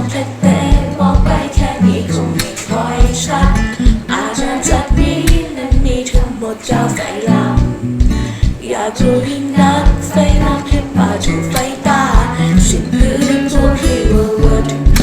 งเล็กๆมองไปแค่นี้คงไม่ค่อยชัดอาณาจักรนี้นั้นมีทั้งหมดเจ้าไฟลำอยากรู้นักไฟลำให้ป่าถูไฟตาสิ่งพื้ตัวพี่ว่ว่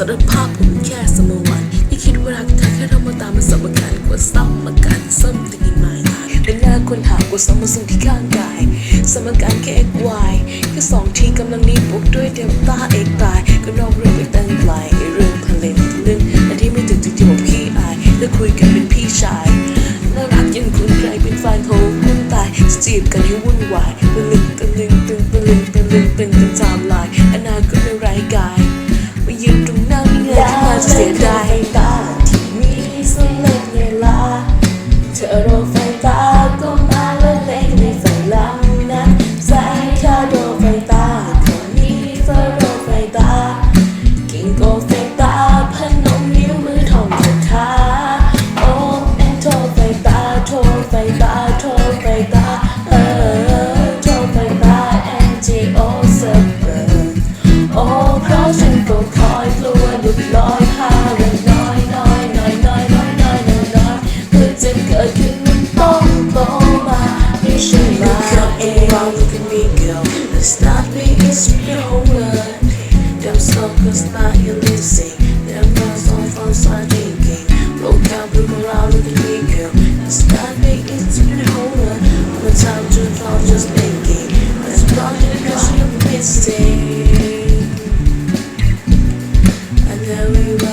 สารภาพผมแค่สมวันที่คิดว่ารักเธอแค่เรามาตามมาสมการกว่าซ้ำมาการซ้ำที่กินหมายเป็นหน้าคนหากว่าซ้มาส่งที่ข้างกาย สมการแค่ x y แค่สองทีกำลังนี้บวกด้วยเดลต้าเอกตายก็นอกเรื่องไปตั้งไกลเรื่องพลินเรื่งอันที่ไม่ถึงจริงๆผมขี้อายและคุยกันเป็นพี่ชายน่ารักยังคุณใครเป็นแฟนโทรคุณตายจีบกันให้วุ่นวาย Let's die. me, girl. Let's not be explorer. Them suckers not illicit. Them girls on first start thinking. Look out, look around, look at me, girl. Let's not be explorer. All the time to fall, just thinking. Let's plunge in the ocean of mistake. I know we